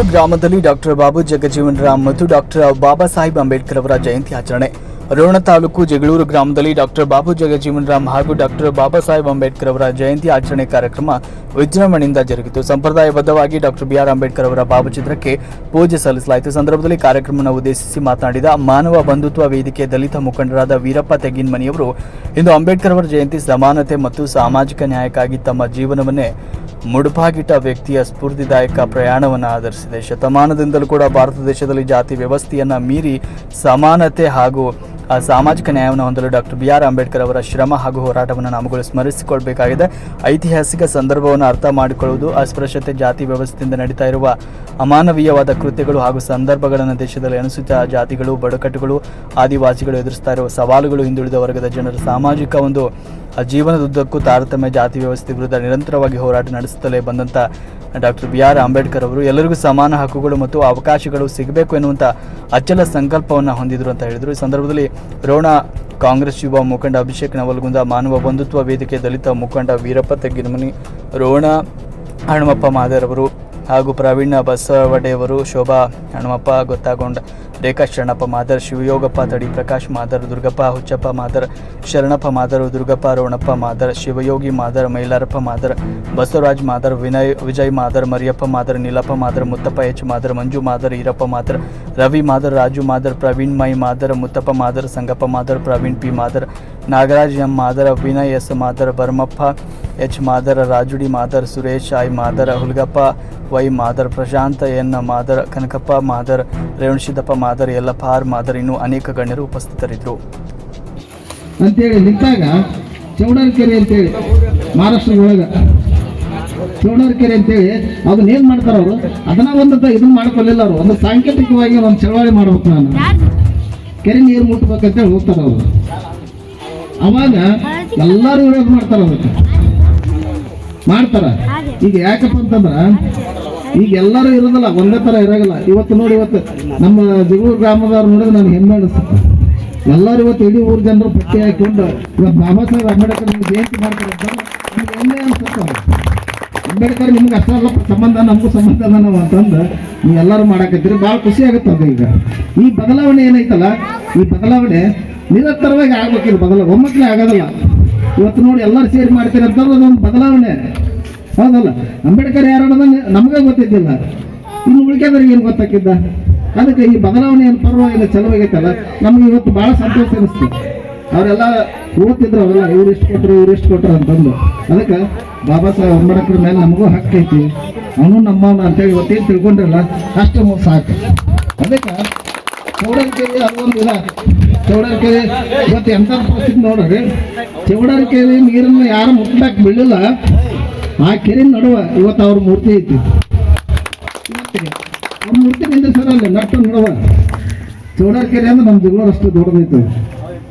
ಜಗಳೂರು ಗ್ರಾಮದಲ್ಲಿ ಡಾಕ್ಟರ್ ಬಾಬು ಜಗಜೀವನ್ ರಾಮ್ ಮತ್ತು ಡಾಕ್ಟರ್ ಬಾಬಾ ಸಾಹೇಬ್ ಅಂಬೇಡ್ಕರ್ ಅವರ ಜಯಂತಿ ಆಚರಣೆ. ರೋಣ ತಾಲೂಕು ಜಗಳೂರು ಗ್ರಾಮದಲ್ಲಿ ಡಾಕ್ಟರ್ ಬಾಬು ಜಗಜೀವನ್ ರಾಮ್ ಹಾಗೂ ಡಾಕ್ಟರ್ ಬಾಬಾ ಸಾಹೇಬ್ ಅಂಬೇಡ್ಕರ್ ಅವರ ಜಯಂತಿ ಆಚರಣೆ ಕಾರ್ಯಕ್ರಮ ವಿಜೃಂಭಣೆಯಿಂದ ಜರುಗಿತು. ಸಂಪ್ರದಾಯಬದ್ಧವಾಗಿ ಡಾಕ್ಟರ್ ಬಿಆರ್ ಅಂಬೇಡ್ಕರ್ ಅವರ ಭಾವಚಿತ್ರಕ್ಕೆ ಪೂಜೆ ಸಲ್ಲಿಸಲಾಯಿತು. ಸಂದರ್ಭದಲ್ಲಿ ಕಾರ್ಯಕ್ರಮವನ್ನು ಉದ್ದೇಶಿಸಿ ಮಾತನಾಡಿದ ಮಾನವ ಬಂಧುತ್ವ ವೇದಿಕೆ ದಲಿತ ಮುಖಂಡರಾದ ವೀರಪ್ಪ ತೆಗಿನ್ಮನಿಯವರು, ಇಂದು ಅಂಬೇಡ್ಕರ್ ಅವರ ಜಯಂತಿ ಸಮಾನತೆ ಮತ್ತು ಸಾಮಾಜಿಕ ನ್ಯಾಯಕ್ಕಾಗಿ ತಮ್ಮ ಜೀವನವನ್ನೇ ಮುಡುಪಾಗಿಟ್ಟ ವ್ಯಕ್ತಿಯ ಸ್ಫೂರ್ತಿದಾಯಕ ಪ್ರಯಾಣವನ್ನು ಆಧರಿಸಿದೆ. ಶತಮಾನದಿಂದಲೂ ಕೂಡ ಭಾರತ ದೇಶದಲ್ಲಿ ಜಾತಿ ವ್ಯವಸ್ಥೆಯನ್ನು ಮೀರಿ ಸಮಾನತೆ ಹಾಗೂ ಸಾಮಾಜಿಕ ನ್ಯಾಯವನ್ನು ಹೊಂದಲು ಡಾಕ್ಟರ್ ಬಿ ಆರ್ ಅಂಬೇಡ್ಕರ್ ಅವರ ಶ್ರಮ ಹಾಗೂ ಹೋರಾಟವನ್ನು ನಾವುಗಳು ಸ್ಮರಿಸಿಕೊಳ್ಬೇಕಾಗಿದೆ. ಐತಿಹಾಸಿಕ ಸಂದರ್ಭವನ್ನು ಅರ್ಥ ಮಾಡಿಕೊಳ್ಳುವುದು ಅಸ್ಪೃಶ್ಯತೆ, ಜಾತಿ ವ್ಯವಸ್ಥೆಯಿಂದ ನಡೀತಾ ಇರುವ ಅಮಾನವೀಯವಾದ ಕೃತ್ಯಗಳು ಹಾಗೂ ಸಂದರ್ಭಗಳನ್ನು ದೇಶದಲ್ಲಿ ಅನುಸೂಚಿತ ಜಾತಿಗಳು, ಬಡಕಟ್ಟುಗಳು, ಆದಿವಾಸಿಗಳು ಎದುರಿಸ್ತಾ ಇರುವ ಸವಾಲುಗಳು ಹಿಂದುಳಿದ ವರ್ಗದ ಜನರ ಸಾಮಾಜಿಕ ಒಂದು ಜೀವನದುದ್ದಕ್ಕೂ ತಾರತಮ್ಯ, ಜಾತಿ ವ್ಯವಸ್ಥೆ ವಿರುದ್ಧ ನಿರಂತರವಾಗಿ ಹೋರಾಟ ನಡೆಸುತ್ತಲೇ ಬಂದಂಥ ಡಾಕ್ಟರ್ ಬಿ ಆರ್ ಅಂಬೇಡ್ಕರ್ ಅವರು, ಎಲ್ಲರಿಗೂ ಸಮಾನ ಹಕ್ಕುಗಳು ಮತ್ತು ಅವಕಾಶಗಳು ಸಿಗಬೇಕು ಎನ್ನುವಂಥ ಅಚಲ ಸಂಕಲ್ಪವನ್ನು ಹೊಂದಿದ್ರು ಅಂತ ಹೇಳಿದರು. ಈ ಸಂದರ್ಭದಲ್ಲಿ ರೋಣ ಕಾಂಗ್ರೆಸ್ ಯುವ ಮುಖಂಡ ಅಭಿಷೇಕ್ ನವಲ್ಗುಂದ ಮಾನವ ಬಂಧುತ್ವ ವೇದಿಕೆ ದಲಿತ ಮುಖಂಡ ವೀರಪ್ಪ ತೆಗ್ಗಿನಮನಿ, ರೋಣ ಹನುಮಪ್ಪ ಮಾದೇರವರು ಹಾಗೂ ಪ್ರವೀಣ ಬಸವಡೆಯವರು ಶೋಭಾ ಹನುಮಪ್ಪ ಗೊತ್ತಾಗೊಂಡ ರೇಖಾ ಶರಣಪ್ಪ ಮಾದರ್, ಶಿವಯೋಗಪ್ಪ, ತಡಿ ಪ್ರಕಾಶ್ ಮಾದರ್, ದುರ್ಗಪ್ಪ ಹುಚ್ಚಪ್ಪ Madar, Sharanappa Madar, Durgappa Ronappa Madar, Shivayogi Madar, Mailarappa Madar, Basavaraj Madar, Vinay, Vijay Madar, Mariyappa Madar, Neelappa Madar, Muttappa H Madar, Manju Madar, Irappa Madar, Ravi Madar, Raju Madar, Praveen my Madar, Muttappa Madar, Sangappa Madar, Praveen P Madar, Nagaraj M Madar, Vinay S Madar Bharamappa H Madar, ರಾಜುಡಿ Madar, Suresh I Madar, Hulgappa Y Madar, Prashanta N Madar, Kanakappa Madar Revanasiddappa Madar Yallappa ಯಲ್ಲಪಾರ್ ಮಾದರಿ ಇನ್ನೂ ಅನೇಕ ಗಣ್ಯರು ಉಪಸ್ಥಿತರಿದ್ದರು. ಅಂತೇಳಿ ನಿಂತಾಗ ಚೌಡಾರಕೆರೆ ಅಂತೇಳಿ, ಮಹಾರಾಷ್ಟ್ರದೊಳಗೆ. ಕೆರೆ ಅಂತೇಳಿ, ಅದನ್ನ ಏನು ಮಾಡ್ತಾರೆ ಅವರು? ಅದನ್ನ ಒಂದು ಇದನ್ನ ಮಾಡ್ಕೊಳ್ಳಿಲ್ಲ ಅವರು. ಒಂದು ಸಾಂಕೇತಿಕವಾಗಿ ಒಂದು ಚಳವಳಿ ಮಾಡ್ಬೇಕು ನಾನು. ಕೆರೆ ನೀರು ಮುಟ್ಬೇಕಂತೇಳಿ ಹೋಗ್ತಾರ ಅವರು. ಅವಾಗ ಎಲ್ಲರೂ ವಿರೋಧ ಮಾಡ್ತಾರೆ ಅದಕ್ಕೆ. ಮಾಡ್ತಾರ? ಈಗ ಯಾಕಪ್ಪ ಅಂತಂದ್ರ ಈಗ ಎಲ್ಲರೂ ಇರೋದಿಲ್ಲ, ಒಂದೇ ತರ ಇರೋಲ್ಲ ಇವತ್ತು ನೋಡಿ ಇವತ್ತು ನಮ್ಮ ಜಗಳೂರು ಗ್ರಾಮದವ್ರು ನೋಡಿದ್ರೆ ನಾನು ಹೆಮ್ಮೆ ಅನಿಸುತ್ತೆ. ಎಲ್ಲರೂ ಇವತ್ತು ಇಡೀ ಊರು ಜನರು ಪಟ್ಟಿ ಹಾಕೊಂಡು ಇವತ್ತು ಬಾಬಾ ಸಾಹೇಬ್ ಅಂಬೇಡ್ಕರ್ ನಿಮ್ಗೆ ಜಯಂತಿ ಮಾಡ್ತಾರೆ ನಮ್ಗೆ ಹೆಮ್ಮೆ ಅನಿಸುತ್ತೆ. ಅಂಬೇಡ್ಕರ್ ನಿಮ್ಗೆ ಅಷ್ಟಲ್ಲ ಸಂಬಂಧ, ನಮಗೂ ಸಂಬಂಧ ನಾವು ಅಂತಂದು ನೀವು ಎಲ್ಲರೂ ಮಾಡಾಕತ್ತೀರಿ. ಭಾಳ ಖುಷಿ ಆಗುತ್ತೆ ಅದು ಈಗ. ಈ ಬದಲಾವಣೆ ಏನೈತಲ್ಲ, ಈ ಬದಲಾವಣೆ ನಿರಂತರವಾಗಿ ಆಗ್ಬೇಕಿಲ್ಲ ಬದಲಾವಣೆ ಒಮ್ಮಕ್ಕಲೇ ಆಗೋದಿಲ್ಲ. ಇವತ್ತು ನೋಡಿ ಎಲ್ಲರೂ ಸೇರಿ ಮಾಡ್ತೀರಿ ಅಂತಂದ್ರೆ ಅದೊಂದು ಬದಲಾವಣೆ. ಹೌದಲ್ಲ? ಅಂಬೇಡ್ಕರ್ ಯಾರು ಅನ್ನೋದನ್ನ ನಮಗೆ ಗೊತ್ತಿದ್ದಿಲ್ಲ. ಇನ್ನು ಉಳಿಕೆದವ್ರಿಗೆ ಏನು ಗೊತ್ತಾಕಿದ್ದ ಅದಕ್ಕೆ ಈ ಬದಲಾವಣೆ ಏನು ಪರವಾಗಿಲ್ಲ, ಚಲವಾಗೈತಲ್ಲ? ನಮ್ಗೆ ಇವತ್ತು ಭಾಳ ಸಂತೋಷ ಅನಿಸ್ತು. ಅವರೆಲ್ಲ ಓದ್ತಿದ್ರು ಅವರೆಲ್ಲ ಇವ್ರು ಇಷ್ಟು ಕೊಟ್ಟರು ಇವ್ರು ಇಷ್ಟು ಕೊಟ್ಟರು ಅಂತಂದು ಅದಕ್ಕೆ ಬಾಬಾ ಸಾಹೇಬ್ ಅಂಬೇಡ್ಕರ್ ಮೇಲೆ ನಮಗೂ ಹಕ್ಕೈತಿ ಅವನು ನಮ್ಮವನ ಅಂತೇಳಿ ಇವತ್ತೇನು ತಿಳ್ಕೊಂಡ್ರಲ್ಲ, ಅಷ್ಟು ಸಾಕು ಅದಕ್ಕೆ ಚೌಡರಿಕೆರೆ ಅದೊಂದು ಇಲ್ಲ ಚೌಡರಿಕೆರೆ ಇವತ್ತು ಎಂಥ ಪರಿಸ್ಥಿತಿ ನೋಡ್ರಿ. ಚೌಡರಿಕೆರೆ ನೀರನ್ನು ಯಾರು ಮುಟ್ಟಕ್ಕೆ ಬೀಳಿಲ್ಲ ಆ ಕೆರೆ ನಡುವ ಇವತ್ತು ಅವ್ರ ಮೂರ್ತಿ ಐತಿ. ಅವ್ರ ಮೂರ್ತಿ ನಿಂದ್ರಿಸಲ್ಲ ನಟ್ಟು ನಡುವ. ಚೌಡಾರ್ಕೆರೆ ಅಂದ್ರೆ ನಮ್ಮ ಜಗಳೂರು ಅಷ್ಟು ದೊಡ್ಡದೈತೆ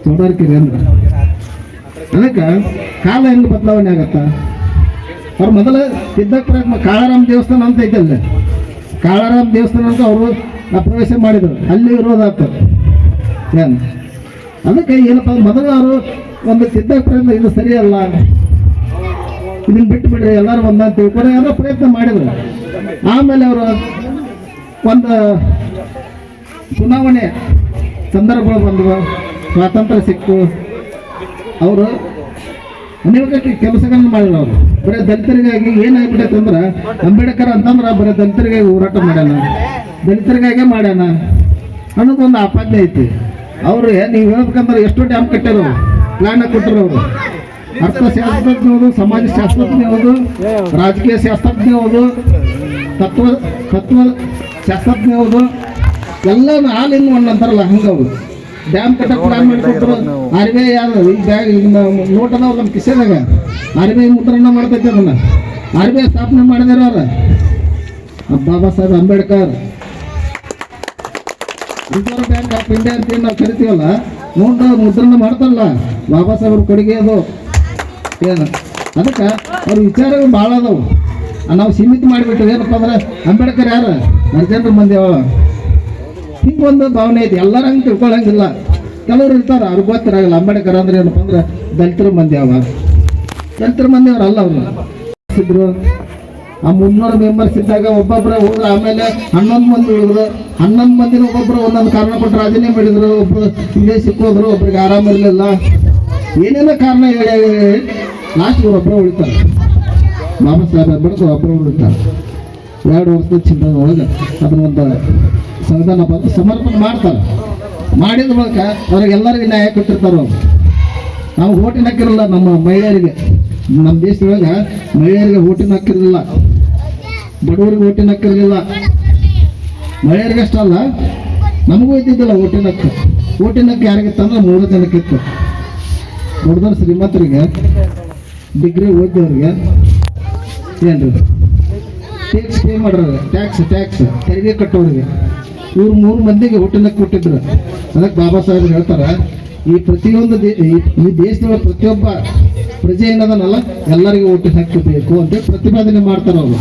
ಚೌಡಾರ್ಕೆರೆ ಅಂದ್ರೆ. ಅದಕ್ಕೆ ಕಾಲ ಹೆಂಗೆ ಬದಲಾವಣೆ ಆಗತ್ತ? ಅವ್ರು ಮೊದಲು ಸಿದ್ದಪ್ಪರ ಕಾಳಾರಾಮ್ ದೇವಸ್ಥಾನ ಅಂತ ಐತೆ ಅಲ್ಲಿ. ಕಾಳಾರಾಮ್ ದೇವಸ್ಥಾನ ಅಂತ ಅವರು ಪ್ರವೇಶ ಮಾಡಿದರು. ಅಲ್ಲಿ ಇರೋದಾಗ್ತದೆ ಏನು? ಅದಕ್ಕೆ ಏನಪ್ಪ ಮೊದಲು ಅವರು ಒಂದು ಸಿದ್ದಪ್ಪರಿಂದ ಇದು ಸರಿಯಲ್ಲ ಇದನ್ನ ಬಿಟ್ಟು ಬಿಡ್ರಿ, ಎಲ್ಲರೂ ಒಂದಂತ ತಿಳ್ಕೊಂಡು ಎಲ್ಲ ಪ್ರಯತ್ನ ಮಾಡಿದ್ರು. ಆಮೇಲೆ ಅವರು ಒಂದು ಚುನಾವಣೆ ಸಂದರ್ಭಗಳು ಬಂದವು ಸ್ವಾತಂತ್ರ್ಯ ಸಿಕ್ತು ಅವರು ಅನೇಕ ಕೆಲಸಗಳನ್ನು ಮಾಡಿಲ್ಲ ಅವರು. ಬರೀ ದಲಿತರಿಗಾಗಿ ಏನಾಗ್ಬಿಟ್ಟೈತೆ ಅಂದ್ರೆ, ಅಂಬೇಡ್ಕರ್ ಅಂತಂದ್ರೆ ಬರೀ ದಲಿತರಿಗಾಗಿ ಹೋರಾಟ ಮಾಡ್ಯಾನ. ದಲಿತರಿಗಾಗೆ ಮಾಡ್ಯಾನ. ಅನ್ನೋದೊಂದು ಆಪಾದನೆ ಐತಿ. ಅವ್ರೆ ನೀವು ಹೇಳ್ಬೇಕಂದ್ರೆ ಎಷ್ಟು ಡ್ಯಾಮ್ ಕಟ್ಟ್ಯಾರ ಪ್ಲಾನ್ ಕೊಟ್ಟರು ಅವರು ಅರ್ಥಶಾಸ್ತ್ರಜ್ಞ ಹೌದು ಸಮಾಜ ಶಾಸ್ತ್ರಜ್ಞ ಹೌದು ರಾಜಕೀಯ ಶಾಸ್ತ್ರಜ್ಞ ಹೌದು ತತ್ವ ತತ್ವ ಶಾಸ್ತ್ರಜ್ಞ ಹೌದು ಎಲ್ಲ ಆಲ್ ಇನ್ ಒನ್ ಅಂತಾರಲ್ಲ ಹಂಗವು ಡ್ಯಾಮ್ ಕಟ್ಟಕ್ಕೆ ಪ್ಲಾನ್ ಮಾಡಿಕೊಟ್ರು. ಆರ್ ಬಿ ಐ ಯಾರು? ಈಗ ಬ್ಯಾಗ್ ಈಗ ನೋಟ್ ಅದಾವ ನಮ್ಮ ಕಿಸೆದಾಗ ಆರ್ ಬಿ ಐ ಮುದ್ರಣ ಮಾಡ್ತೈತೆ ಅದನ್ನು. ಆರ್ ಬಿ ಐ ಸ್ಥಾಪನೆ ಮಾಡಿದಾರ ಅವ್ರ. Baba Saheb Ambedkar. Reserve Bank of India ಅಂತ ಏನು ನಾವು ಕರಿತೀವಲ್ಲ? ನೋಟ್ ಮುದ್ರಣ ಮಾಡ್ತಾರಲ್ಲ. ಬಾಬಾ ಸಾಹೇಬ್ರ ಕೊಡುಗೆ ಅದು. ಏನು? ಅದಕ್ಕೆ ಅವ್ರ ವಿಚಾರಗಳು ಭಾಳ ಅದಾವು. ನಾವು ಸೀಮಿತ ಮಾಡಿಬಿಟ್ಟು ಏನಪ್ಪ ಅಂದ್ರೆ ಅಂಬೇಡ್ಕರ್ ಯಾರು? ಅರ್ಜೆಂಟ್ ಮಂದಿ ಅವ ಒಂದು ಭಾವನೆ ಐತಿ. ಎಲ್ಲರೂ ಹಂಗೆ ತಿಳ್ಕೊಳಂಗಿಲ್ಲ. ಕೆಲವ್ರು ಇರ್ತಾರೆ ಅವ್ರಿಗೆ ಗೊತ್ತಿರಾಗಲ್ಲ. ಅಂಬೇಡ್ಕರ್ ಅಂದ್ರೆ ಏನಪ್ಪ ಅಂದ್ರೆ ದಲಿತರ ಮಂದಿ ಅವ. ದಲಿತರ ಅಲ್ಲ ಅವರು. ಇದ್ರು ಆ ಮುನ್ನೂರು ಮೆಂಬರ್ಸ್ ಇದ್ದಾಗ ಒಬ್ಬೊಬ್ಬರ ಹೋದ್ರೆ. ಆಮೇಲೆ ಹನ್ನೊಂದು ಮಂದಿ ಉಳಿದ್ರು. ಹನ್ನೊಂದು ಮಂದಿನ ಒಬ್ಬೊಬ್ರು ಒಂದೊಂದು ಕಾರಣ ಕೊಟ್ಟು ರಾಜೀನಾಮೆ ಮಾಡಿದ್ರು. ಒಬ್ರು ವಿದೇಶಕ್ಕೆ ಸಿಕ್ಕೋದ್ರು, ಒಬ್ರಿಗೆ ಆರಾಮ ಇರಲಿಲ್ಲ. ಏನೇನೋ ಕಾರಣ ಹೇಳಿ. ಲಾಸ್ಟ್ ಒಬ್ಬರು ಉಳಿತಾರೆ. ಬಾಬಾ ಸಾಹೇಬ್ ಅಂಬೇಡ್ಕರ್ ಒಬ್ಬರು ಉಳಿತಾರೆ. ಎರಡು ವರ್ಷದ ಚಿನ್ನದ ಒಳಗೆ ಅದನ್ನ ಒಂದು ಸಂವಿಧಾನ ಬಂದು ಸಮರ್ಪಣೆ ಮಾಡ್ತಾರೆ. ಮಾಡಿದ ಬಳಿಕ ಅವ್ರಿಗೆಲ್ಲರಿಗೂ ನ್ಯಾಯ ಕೊಟ್ಟಿರ್ತಾರೆ ಅವರು. ನಾವು ಓಟಿನ ಹಾಕಿರಲ್ಲ ನಮ್ಮ ಮಹಿಳೆಯರಿಗೆ. ನಮ್ಮ ದೇಶದೊಳಗೆ ಮಹಿಳೆಯರಿಗೆ ಓಟಿನ ಹಾಕಿರಲಿಲ್ಲ ಬಡವರಿಗೆ ಓಟಿನ ಹಾಕಿರಲಿಲ್ಲ ಅಲ್ಲ, ನಮಗೂ ಇದ್ದಿದ್ದಿಲ್ಲ ಓಟಿನ ಹಕ್ಕು. ಓಟಿನ ಹಕ್ಕು ಯಾರಿಗಿತ್ತಂದ್ರೆ ಮೂರು ಜನಕ್ಕಿತ್ತು ದೊಡ್ಡದವ್ರ ಶ್ರೀಮಂತರಿಗೆ ಡಿಗ್ರಿ ಓದಿದವ್ರಿಗೆ. ಏನು ಟ್ಯಾಕ್ಸ್ ಪೇ ಮಾಡೋರು ಟ್ಯಾಕ್ಸ್ ಟ್ಯಾಕ್ಸ್ ತೆರಿಗೆ ಕಟ್ಟೋರಿಗೆ. ಇವ್ರು ಮೂರು ಮಂದಿಗೆ ಊಟನ ಕೊಟ್ಟಿದ್ರು. ಅದಕ್ಕೆ ಬಾಬಾ ಸಾಹೇಬ್ ಹೇಳ್ತಾರೆ, ಈ ಪ್ರತಿಯೊಂದು ಈ- ದೇಶದ ಪ್ರತಿಯೊಬ್ಬ ಪ್ರಜೆ ಏನದನಲ್ಲ, ಎಲ್ಲರಿಗೂ ಓಟಿನ ಹಾಕಿಬೇಕು ಬೇಕು ಅಂತ ಪ್ರತಿಪಾದನೆ ಮಾಡ್ತಾರೆ ಅವರು.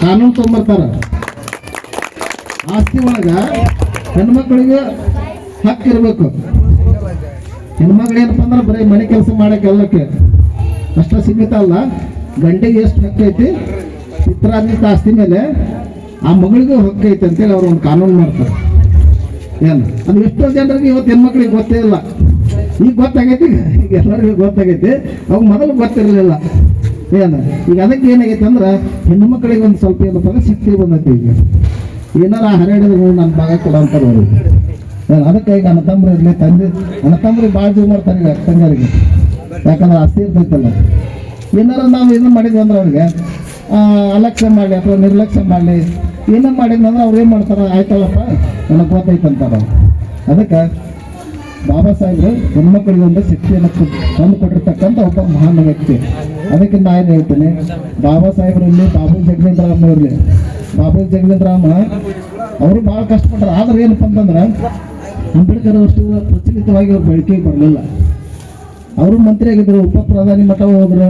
ಕಾನೂನು ತೊಗೊಂಬರ್ತಾರೆ. ಆಸ್ತಿ ಒಳಗೆ ಹೆಣ್ಮಕ್ಳಿಗೆ ಹಕ್ಕಿರ್ಬೇಕು. ಹೆಣ್ಮಕ್ಳು ಏನಪ್ಪ ಅಂದ್ರೆ ಬರೀ ಮನೆ ಕೆಲಸ ಮಾಡಕ್ಕೆ ಎಲ್ಲಕ್ಕೆ ಅಷ್ಟ ಸೀಮಿತ ಅಲ್ಲ? ಗಂಡಿಗೆ ಎಷ್ಟು ಹಕ್ಕು ಐತಿ ಪಿತ್ರಾರ್ಜಿತ ಆಸ್ತಿ ಮೇಲೆ ಆ ಮಗಳಿಗೂ ಹಕ್ಕು ಐತಿ ಅಂತೇಳಿ ಅವ್ರು ಒಂದು ಕಾನೂನು ಮಾಡ್ತಾರೆ. ಏನು? ಅದು ಎಷ್ಟೋ ಜನರಿಗೆ ಇವತ್ತು ಹೆಣ್ಮಕ್ಳಿಗೆ ಗೊತ್ತೇ ಇಲ್ಲ. ಈಗ ಗೊತ್ತಾಗೈತಿ? ಈಗ ಎಲ್ಲರಿಗೂ ಗೊತ್ತಾಗೈತಿ. ಅವಾಗ ಮೊದಲು ಗೊತ್ತಿರಲಿಲ್ಲ. ಏನು? ಈಗ ಅದಕ್ಕೆ ಏನಾಗೈತೆ ಅಂದ್ರೆ ಹೆಣ್ಣು ಮಕ್ಕಳಿಗೆ ಒಂದು ಸ್ವಲ್ಪ ಏನಪ್ಪ ಅಂದ್ರೆ ಶಕ್ತಿ ಬಂದೈತಿ ಈಗ. ಏನಾರ ಹರಡಿದ್ರು ನನ್ನ ಭಾಗ ಕೊಡ ಅಂತಾರೆ ಅದಕ್ಕೆ ಈಗ ಅಣ್ಣ ತಮ್ಮ ಇರಲಿ, ತಂದೆ ಅಣ್ಣ ತಮ್ಮರಿಗೆ ಭಾಳ ಮಾಡ್ತಾರೆ ಈಗ ತಂಗರಿಗೆ. ಯಾಕಂದ್ರೆ ಆಸ್ತಿ ಇರ್ತೈತಲ್ಲ ಏನಾರ ನಾವು ಏನು ಮಾಡಿದ್ವಿ ಅಂದ್ರೆ ಅವ್ರಿಗೆ ಅಲಕ್ಷ್ಯ ಮಾಡಲಿ ಅಥವಾ ನಿರ್ಲಕ್ಷ್ಯ ಮಾಡಲಿ, ಏನೋ ಮಾಡಿದ್ನಂದ್ರೆ ಅವ್ರು ಏನು ಮಾಡ್ತಾರೆ? ಆಯ್ತಲ್ಲಪ್ಪ, ನನಗೆ ಗೊತ್ತೈತೆ ಅಂತಾರೆ ಅದಕ್ಕೆ ಬಾಬಾ ಸಾಹೇಬರು ಹೆಣ್ಮಕ್ಳಿಗೆ ಒಂದು ಶಕ್ತಿಯನ್ನು ತಂದು ಕೊಟ್ಟಿರ್ತಕ್ಕಂಥ ಒಬ್ಬ ಮಹಾನ್ ವ್ಯಕ್ತಿ. ಅದಕ್ಕೆ ನಾ ಏನು ಹೇಳ್ತೀನಿ? ಬಾಬಾ ಸಾಹೇಬ್ರಲ್ಲಿ ಬಾಬು ಜಗದೀಂದ್ರ ರಾಮ್ ಇರಲಿ. ಬಾಬು ಜಗದೀಂದ್ರ ರಾಮ ಅವರು ಭಾಳ ಕಷ್ಟಪಟ್ಟರು ಆದ್ರೆ ಏನಪ್ಪ ಅಂತಂದ್ರೆ, ಅಂಬೇಡ್ಕರ್ ಅಷ್ಟು ಪ್ರಚಲಿತವಾಗಿ ಅವ್ರ ಬೆಳಕಿಗೆ ಬರಲಿಲ್ಲ. ಅವರು ಮಂತ್ರಿ ಆಗಿದ್ರು, ಉಪ ಪ್ರಧಾನಿ ಮಠ ಹೋದ್ರು.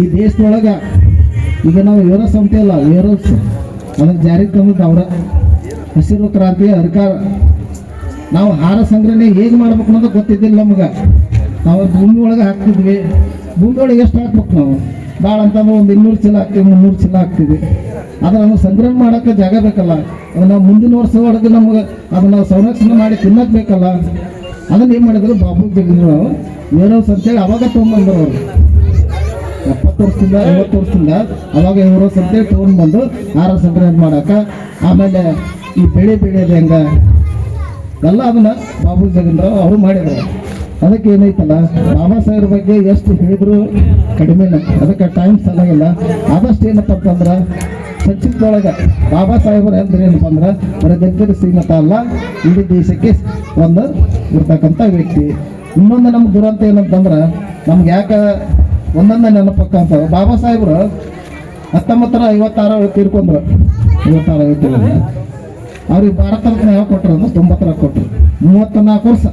ಈ ದೇಶದೊಳಗೆ ಈಗ ನಾವು ಏರೋ ಸಂಸ್ಥೆ ಅಲ್ಲ, ಏರೋಸ್. ಅದನ್ನ ಜಾರಿಗೆ ತಂದದ್ದು ಅವರ. ಹಸಿರು ಕ್ರಾಂತಿ ಅಧಿಕಾರ ನಾವು ಆಹಾರ ಸಂಗ್ರಹಣೆ ಹೇಗೆ ಮಾಡ್ಬೇಕು ಅನ್ನೋದು ಗೊತ್ತಿದ್ದಿಲ್ಲ ನಮಗೆ. ನಾವು ಭೂಮಿ ಒಳಗೆ ಹಾಕ್ತಿದ್ವಿ. ಭೂಮಿ ಒಳಗೆ ಎಷ್ಟು ಹಾಕ್ಬೇಕು ನಾವು? ಭಾಳ ಅಂತಂದ್ರೆ ಒಂದು ಇನ್ನೂರು ಚೀಲ ಹಾಕ್ತೀವಿ, ಮುನ್ನೂರು ಚೀಲ ಹಾಕ್ತೀವಿ. ನಾವು ಸಂಗ್ರಹ ಮಾಡೋಕ್ಕೆ ಜಾಗ ಬೇಕಲ್ಲ. ನಾವು ಮುಂದಿನ ವರ್ಷ ಒಳಗೆ ನಮ್ಗೆ ನಾವು ಸಂರಕ್ಷಣೆ ಮಾಡಿ ತಿನ್ನಕ್ಕೆ ಬೇಕಲ್ಲ. ಅದನ್ನ ಏನು ಮಾಡಿದ್ರು? ಬಾಬು ಜಗದ್ರು ವೇರೋಸ್ ಅಂತೇಳಿ ಅವಾಗ ತೊಗೊಂಡ್ಬಂದ್ರು ಅವರು. ಎಪ್ಪತ್ತು ವರ್ಷದಿಂದ, ಐವತ್ತು ವರ್ಷದಿಂದ ಅವಾಗ ಇವರು ಸಂತೆ ತೊಗೊಂಡು ಬಂದು ಆಹಾರ ಸಂಗ್ರಹ ಮಾಡಾಕ, ಆಮೇಲೆ ಈ ಬೆಳೆ ಬೆಳೆಯೋದು ಹೆಂಗ ಎಲ್ಲ ಅದನ್ನ ಬಾಬು ಜಗನ್ರಾವ್ ಅವರು ಮಾಡಿದ್ರು. ಅದಕ್ಕೆ ಏನೈತಲ್ಲ, ಬಾಬಾ ಸಾಹೇಬ್ರ ಬಗ್ಗೆ ಎಷ್ಟು ಹೇಳಿದ್ರು ಕಡಿಮೆನೆ. ಅದಕ್ಕೆ ಟೈಮ್ ಸಾಲಾಗಿಲ್ಲ. ಆದಷ್ಟು ಏನಪ್ಪ ಅಂತಂದ್ರೆ ಸಂಚಿತದೊಳಗೆ ಬಾಬಾ ಸಾಹೇಬರು ಅಂದ್ರೆ ಏನಪ್ಪ ಅಂದ್ರೆ ಬರೀ ದಲಿತರ ಶ್ರೀಮತ ಅಲ್ಲ, ಇಡೀ ದೇಶಕ್ಕೆ ಒಂದು ಇರ್ತಕ್ಕಂಥ ವ್ಯಕ್ತಿ. ಇನ್ನೊಂದು ನಮ್ಮ ದುರಂತ ಏನಂತಂದ್ರೆ, ನಮ್ಗೆ ಯಾಕೆ ಒಂದೊಂದು ನೆನಪಕ್ಕಂಥ ಬಾಬಾ ಸಾಹೇಬರು ಹತ್ತೊಂಬತ್ತರ ಐವತ್ತಾರು ತೀರ್ಕೊಂಡ್ರು. ಐವತ್ತಾರು ಐವತ್ತೇಳು ಅವ್ರಿಗೆ ಭಾರತ ರತ್ನ ಯಾವ ಕೊಟ್ಟರು ಅಂದ್ರೆ ತೊಂಬತ್ತರ ಕೊಟ್ಟರು ಮೂವತ್ತ ನಾಲ್ಕು ವರ್ಷ.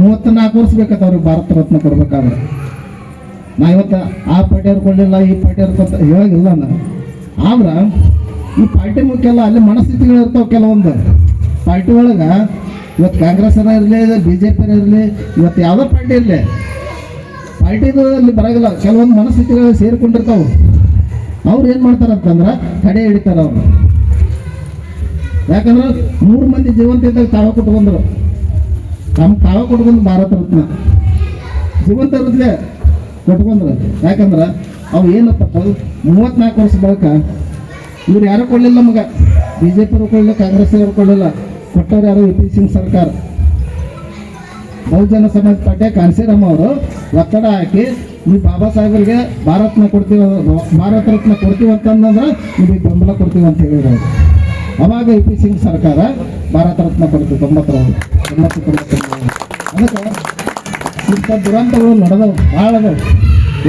ಮೂವತ್ತ ನಾಲ್ಕು ವರ್ಷ ಬೇಕತ್ತ ಅವ್ರಿಗೆ ಭಾರತ ರತ್ನ ಕೊಡ್ಬೇಕಾದ್ರೆ. ನಾ ಇವತ್ತು ಆ ಪಾರ್ಟಿಯವ್ರು ಕೊಡಲಿಲ್ಲ, ಈ ಪಾರ್ಟಿಯವ್ರು ಕೊಡ್ತ ಇವಾಗಿಲ್ಲ ನಾ ಆದ್ರೆ ಈ ಪಾರ್ಟಿ ಮುಖ್ಯಲ್ಲ ಅಲ್ಲಿ ಮನಸ್ಥಿತಿಗಳು ಇರ್ತಾವೆ ಕೆಲವೊಂದು. ಪಾರ್ಟಿ ಒಳಗೆ ಇವತ್ತು ಕಾಂಗ್ರೆಸ್ ಇರಲಿ ಬಿ ಜೆ ಪಿ ಇರಲಿ ಇವತ್ತು ಯಾವುದೋ ಪಾರ್ಟಿ ಇರಲಿ. ಪಾರ್ಟಿದು ಅಲ್ಲಿ ಬರೋದಿಲ್ಲ ಕೆಲವೊಂದು ಮನಸ್ಥಿತಿಗಳು ಸೇರಿಕೊಂಡಿರ್ತಾವೆ. ಅವ್ರು ಏನು ಮಾಡ್ತಾರೆ ಅಂತಂದ್ರೆ ತಡೆ ಹಿಡಿತಾರೆ ಅವರು. ಯಾಕಂದ್ರೆ ಮೂರು ಮಂದಿ ಜೀವಂತ ಇದ್ದಾಗ ತಾವ ಕೊಟ್ಟು ನಮ್ಮ ತಾವ ಕೊಟ್ಕೊಂಡು ಭಾರತ ರತ್ನ. ಜೀವಂತ ಇರುತ್ತೆ ಕೊಟ್ಕೊಂಡ್ರು ಯಾಕಂದ್ರೆ ಅವು ಏನಪ್ಪ, ಮೂವತ್ನಾಲ್ಕು ವರ್ಷ ಬಳಿಕ ಇವ್ರು ಯಾರು ಕೊಡಲಿಲ್ಲ ನಮಗ? ಬಿ ಜೆ ಪಿ ಕೊಡಲಿಲ್ಲ, ಕಾಂಗ್ರೆಸ್ ಅವರು ಕೊಡಲಿಲ್ಲ. ಕೊಟ್ಟವ್ರು ಯಾರು ಪಿ ಸಿಂಗ್ ಸರ್ಕಾರ. ಬಹುಜನ ಸಮಾಜ ಪಾರ್ಟಿಯ ಕಾಂಶಿರಾಮ್ ಅವರು ಒತ್ತಡ ಹಾಕಿ, ನೀವು ಬಾಬಾ ಸಾಹೇಬರಿಗೆ ಭಾರತನ ಕೊಡ್ತೀವಿ, ಭಾರತ ರತ್ನ ಕೊಡ್ತೀವಿ ಅಂತಂದ್ರೆ ನಿಮಗೆ ಬೆಂಬಲ ಕೊಡ್ತೀವಿ ಅಂತ ಹೇಳಿದ್ರು ಅವಾಗ ಯು ಪಿ ಸಿಂಗ್ ಸರ್ಕಾರ ಭಾರತ ರತ್ನ ಕೊಡ್ತೀವಿ ತೊಂಬತ್ತರ ತೊಂಬತ್ತು ಅದಕ್ಕೆ ಇಂಥ ದುರಂತಗಳು ನಡೆದವು, ಭಾಳ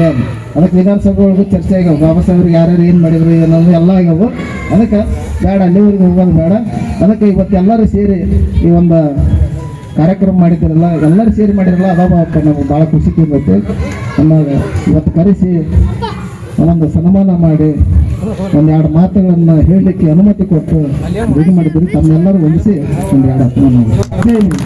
ಏನು ಅದಕ್ಕೆ ವಿಧಾನಸಭೆ ಒಳಗೆ ಚರ್ಚೆ ಆಗ್ಯಾವ. ಬಾಬಾ ಸಾಹೇಬ್ರಿಗೆ ಯಾರ್ಯಾರು ಏನು ಮಾಡಿದ್ರು ಏನಂದ್ರೆ ಎಲ್ಲ ಆಗ್ಯಾವು. ಅದಕ್ಕೆ ಬೇಡ, ಅಲ್ಲಿವರೆಗೆ ಹೋಗೋದು ಬೇಡ. ಅದಕ್ಕೆ ಇವತ್ತು ಎಲ್ಲರೂ ಸೇರಿ ಈ ಒಂದು ಕಾರ್ಯಕ್ರಮ ಮಾಡಿದ್ದೀರಲ್ಲ, ಎಲ್ಲರೂ ಸೇರಿ ಮಾಡಿರಲ್ಲ ಅದಾವಪ್ಪ ನಮ್ಗೆ ಭಾಳ ಖುಷಿ ತಿಂದೈತೆ. ನಮಗೆ ಇವತ್ತು ಕರೆಸಿ ಒಂದೊಂದು ಸನ್ಮಾನ ಮಾಡಿ ಒಂದೆರಡು ಮಾತುಗಳನ್ನು ಹೇಳಲಿಕ್ಕೆ ಅನುಮತಿ ಕೊಟ್ಟು ಇದು ಮಾಡಿದ್ದೀರಿ. ತಮ್ಮೆಲ್ಲರೂ ಹೊಂದಿಸಿ ಒಂದೆರಡು ಅಪಮಾನ ಮಾಡಿ ಜೈ ಹಿಂದ್.